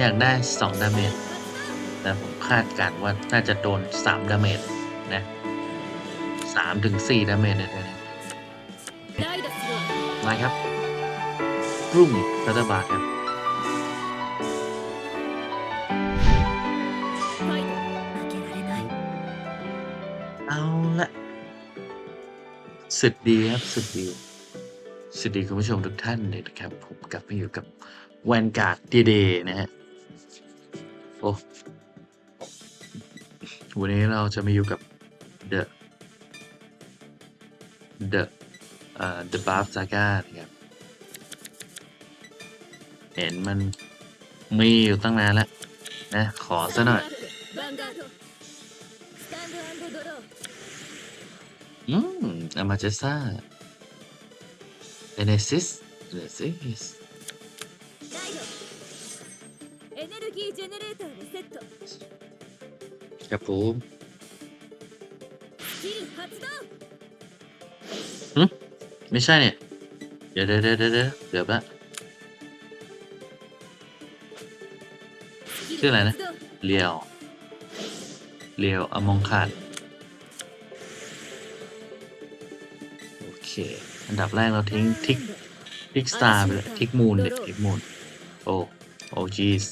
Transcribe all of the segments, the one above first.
อยากได้ 2 ดาเมจ แต่ผมคาดการว่าน่าจะโดน 3 ดาเมจ นะสามถึง4ดาเมจเลยนะมาครับ รุ่งรัฐบาลครับเอาละสุดดีครับสุดดีสุดดีคุณผู้ชมทุกท่านเลยนะครับ ผมกลับมาอยู่กับแวนการ์ดดีๆนะฮะ โอ้วันนี้เราจะมาอยู่กับ The The เอ่ The Buff Saga นะครับ เห็นมันมีอยู่ตั้งนานแล้ว นะ ขอซะหน่อยอืมอามาเจซ่าเอเนซิสเอเนซิส エネルギージェネレーターリセット ครับผม スキル発動 ไม่ใช่เนี่ย เดี๋ยวเดี๋ยวเดี๋ยวเดี๋ยวเดี๋ยวเดี๋ยวละ スキ ชื่ออะไร ル นะ 発動 เลียว เลียวอมองขาดโอเค อันดับแรกเราทิ้งทิก ทิกสตาร์ไปเลยทิกมูนเด็กทิกมูนโอ้โอ้จีส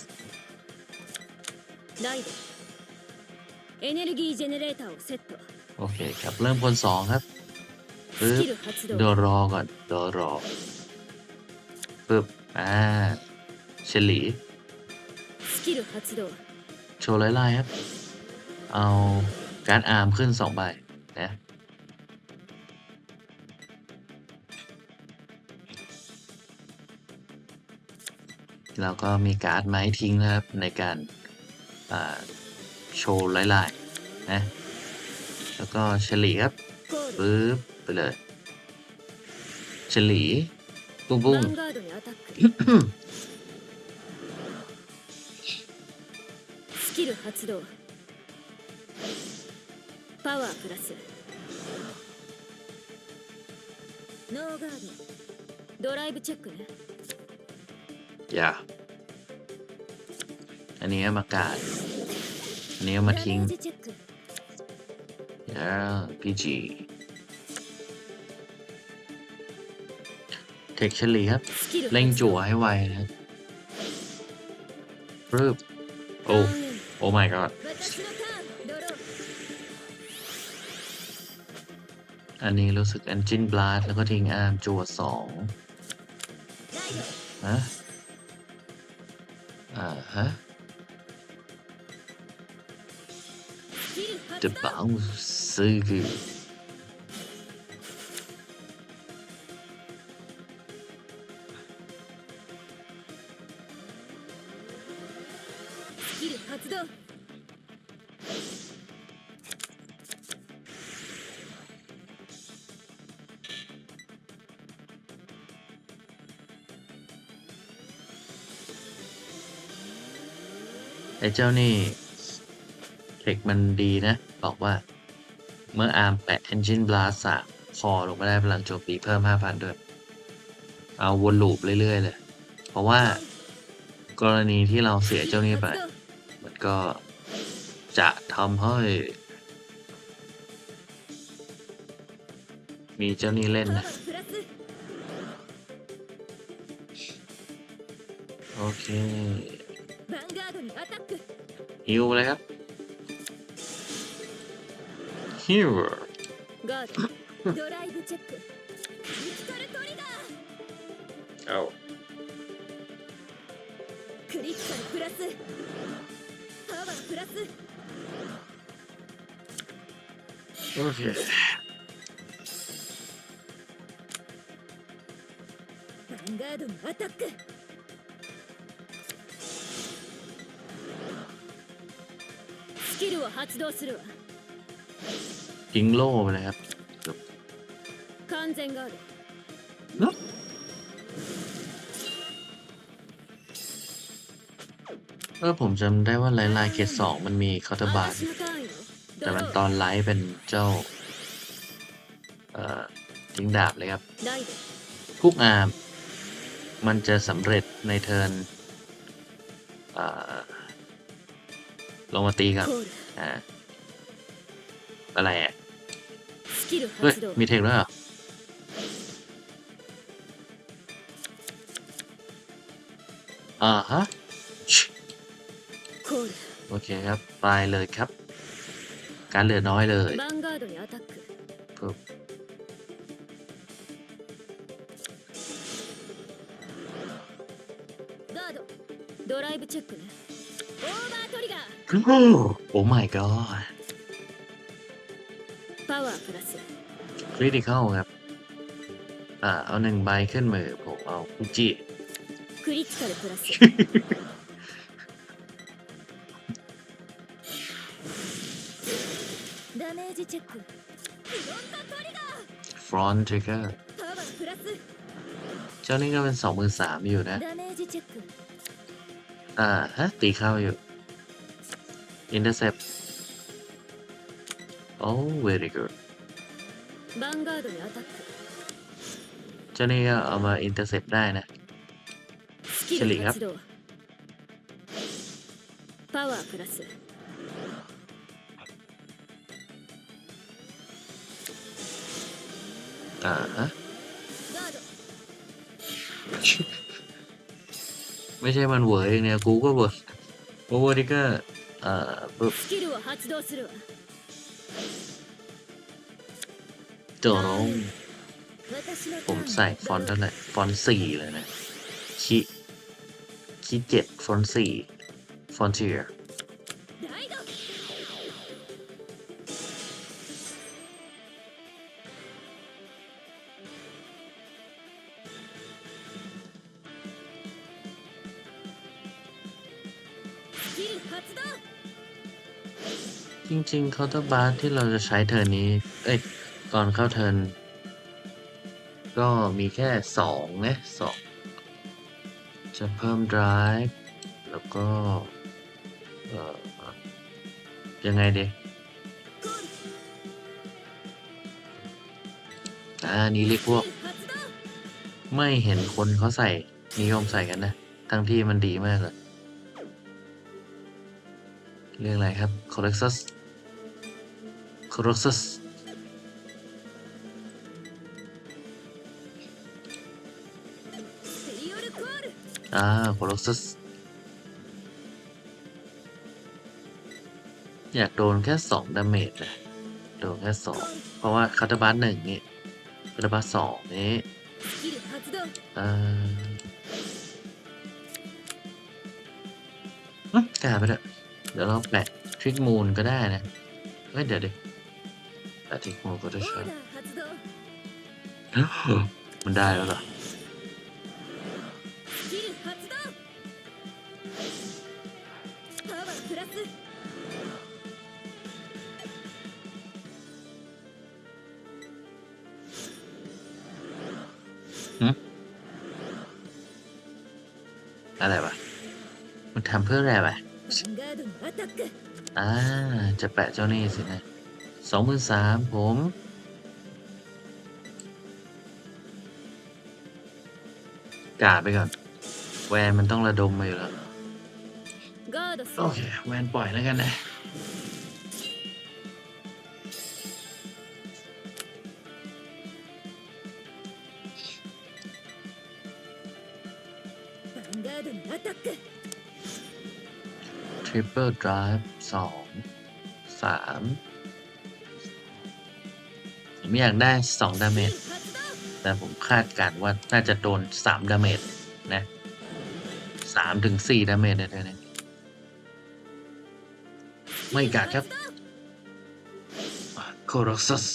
ライドエネルギージェネレーターをセット โอเคครับ เริ่มคนสองครับ ス ปึ๊บ キル発 โด 動 รอก่อนโดรอปึ๊บ อ่าเฉลี スキル発動 โชว์ไล่ๆครับ เอาการ์ดอาร์มขึ้นสองใบนะ แล้วก็มีการ์ดไม้ทิ้งนะครับ ในการอ่า โชว์ไล่ๆนะ แล้วก็เฉลีครับ コール ปึ๊บ ไปเลยเฉลีปุ้งปุ้ ヴ ง ァンガードにアタックスキル発動パワープラスノーガードドライブチェックね อย่า อันนี้มากาดอันนี้มาทิ้งแล้วพีจีเทคเฉลี่ยครับ เล่งจั่วให้ไวนะรืบโอ้โอ้ my god อันนี้รู้สึกอันจินบลาสแล้วก็ทิ้งอาร์มจั่วสองนะอ่าฮะ to bounce so good. Hey Johnny เทคมันดีนะ บอกว่า เมื่ออาร์มแปะ Engine Blast มคอลงไปได้พลังโจมตีเพิ่ม 5,000 ด้วย เอาวนลูปเรื่อย ๆ เลย เพราะว่ากรณีที่เราเสียเจ้านี้ไป มันก็จะทำให้มีเจ้านี้เล่นนะ โอเคฮิวเลยครับ hero. ガード、ドライブチェック、ルトリガー。Oh. クリティカルプラス、パワープラス。Okay. のアタック。スキルを発動するわ。 ทิ้งโล่ไปเลยครับนะเออผมจำได้ว่าไลน์ไลน์เกตสองมันมีคาตบาร์แต่มันตอนไลฟ์เป็นเจ้า เอ่อทิ้งดาบเลยครับคุกอามมันจะสำเร็จในเทิร์นลงมาตีครับอ่า อะไรอ่ะ スキル เฮ้ย 発動 มีเทคด้วยเหรอ อ่าฮะชิ コール โอเคครับ ตายเลยครับ การเหลือน้อยเลย ヴァンガードにアタック ปึ๊บ ガードドライブチェックねオーバートリガー โอ้ my god パワープラス คริติคอลครับ อ่า เอาหนึ่งใบขึ้นมือ ผมเอาคุจิ クリティカルプラスダメージチェックフロントトリガ ฟรอนทริกเกอร์ ーパワープラス เจ้านี่ก็เป็นสองมือสามอยู่นะ ダメージチェック อ่า ฮะ ตีเข้าอยู่ intercept โอ้ very good ヴァ Oh, Very good. จ้านี่ก็เอามาอินเตอร์เซปได้นะเฉลี่。ครับ。อ่าฮะ。ไม่ใช่มันเวอร์เองเนี่ย กูก็เวอร์โอเวอร์ดิเกอร์อ่าปึ๊บ。 เดี๋ยนงผมใส่ฟอนต์เท่าไหร่ ฟอนต์สี่เลยนะ คิคิเจ็ดฟอนต์สี่ฟอนต์เทีย発動 จริงๆเคาน์เตอร์บาร์ที่เราจะใช้เทิร์นนี้ เอ้ยก่อนเข้าเทิร์นก็มีแค่สองนะสองจะเพิ่ม drive แล้วก็ เอ่อ ยังไงดีอ่านี่เรียกพวก ไม่เห็นคนเขาใส่ นิยมใส่กันนะ ทั้งที่มันดีมากเลย เรื่องอะไรครับ c o r r e x u s c o r ครอสอ่าครอสอยากโดนแค่สองดาเมจนะโดนแค่สองเพราะว่าคาตาบัสหนึ่งนี่คาตาบัสสองนี้อ่าแกไปเถอะเดี๋ยวเราแปะทริกมูลก็ได้นะเฮ้ยเดี๋ยวดิ แต่เทคโมก็จะชันมันได้แล้วเหรออะไรวะ มันทำเพื่ออะไรวะอ่า จะแปะเจ้านี่สินะ สองหมื่นสามผม กาดไปก่อน แวนมันต้องระดมมาอยู่แล้ว ガードす โอเค แวนปล่อยแล้วกันนะ ヴァンガードにアタック Triple Drive สองสาม ผมอยากได้2ดาเมจแต่ผมคาดการว่าน่าจะโดน3ดาเมจนะสามถึงสี่ดาเมจเลยนะไม่กัดครับโคโรซัส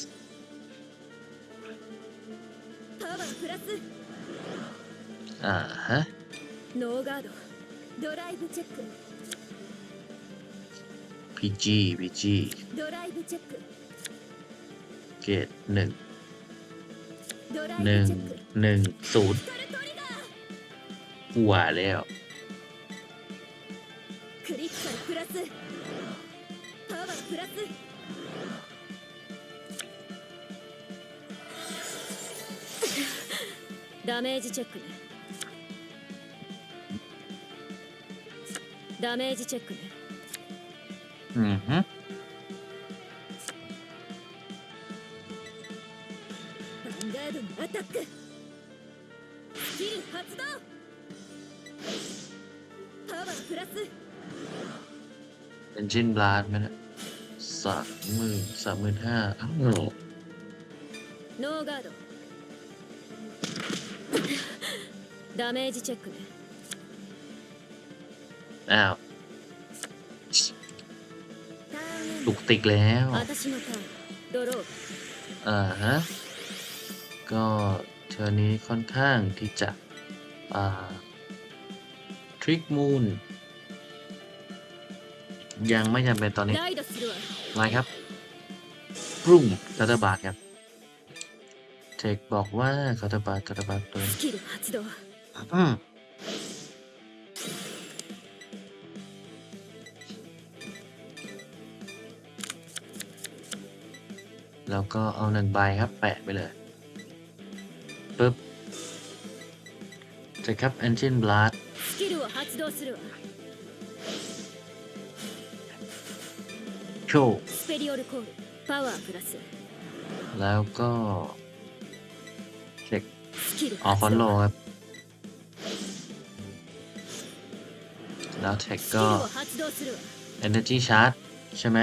อ่าฮะพีจีพีจี เกตหนึ่งหนึ่งหนึ่งศูนย์กว่แล้วダメージチェックねダメージチェックねうん เป็นจินบลาสไหมเนะสามหมื่นสามหมื่นห้าอ้าว ノーガードダメージチェックね อ้าว ターン ตุกติกแล้ว 私のターンドロー อ่าฮะ ก็เทอร์นี้ค่อนข้างที่จะ อ่า ทริกมูน ยังไม่จำเป็นตอนนี้ ライドするわ ไงครับปรุ่งคาตาบาทครับ เทคบอกว่าคาตาบาทคาตาบาทตัว スキル発動 อืมแล้วก็เอาหนึ่งใบครับ แปะไปเลยปึ๊บเสร็จครับ Engine Blast スキルを発動するわ ชค แล้วก็เช็คออฟฟอนโลครับ แล้วเทคก็ Energy Charge ใช่ไหม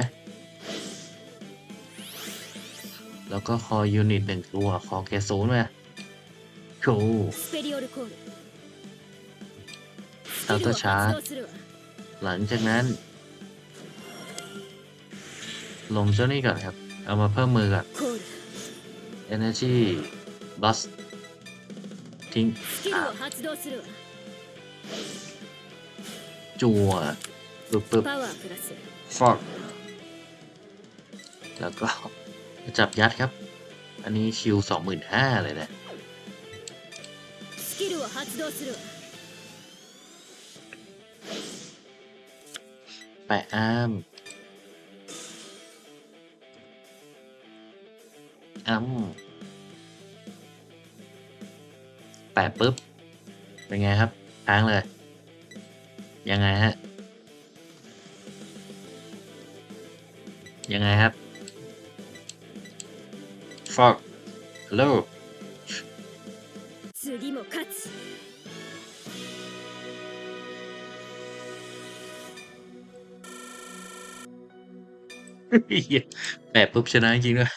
แล้วก็คอยูนิตหนึ่งตัวคอเคศูนย์ไหมโชว์อัเตอร์ชาร์จหลังจากนั้น ลงเจ้านี่ก่อนครับ เอามาเพิ่มมือก่อน Energy Blast ทิ้งจั่วปึ๊บปึ๊บฟอกแล้วก็จับยัดครับ อันนี้คิวสองหมื่นห้าเลยนะแปะอ้าม อัมแปะปุ๊บ เป็นไงครับค้างเลย ยังไงฮะ ยังไงครับ ฟอกฮัลโหลแปะปุ๊บชนะจริงด้วย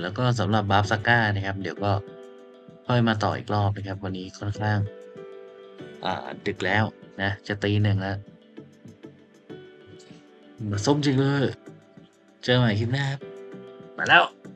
แล้วก็สำหรับบาฟสก้านะครับ เดี๋ยวก็ค่อยมาต่ออีกรอบนะครับ วันนี้ค่อนข้าง อ่า ดึกแล้วนะ จะตีหนึ่งแล้วมาส้มจริงเลย เจอใหม่คลิปหน้าครับมาแล้ว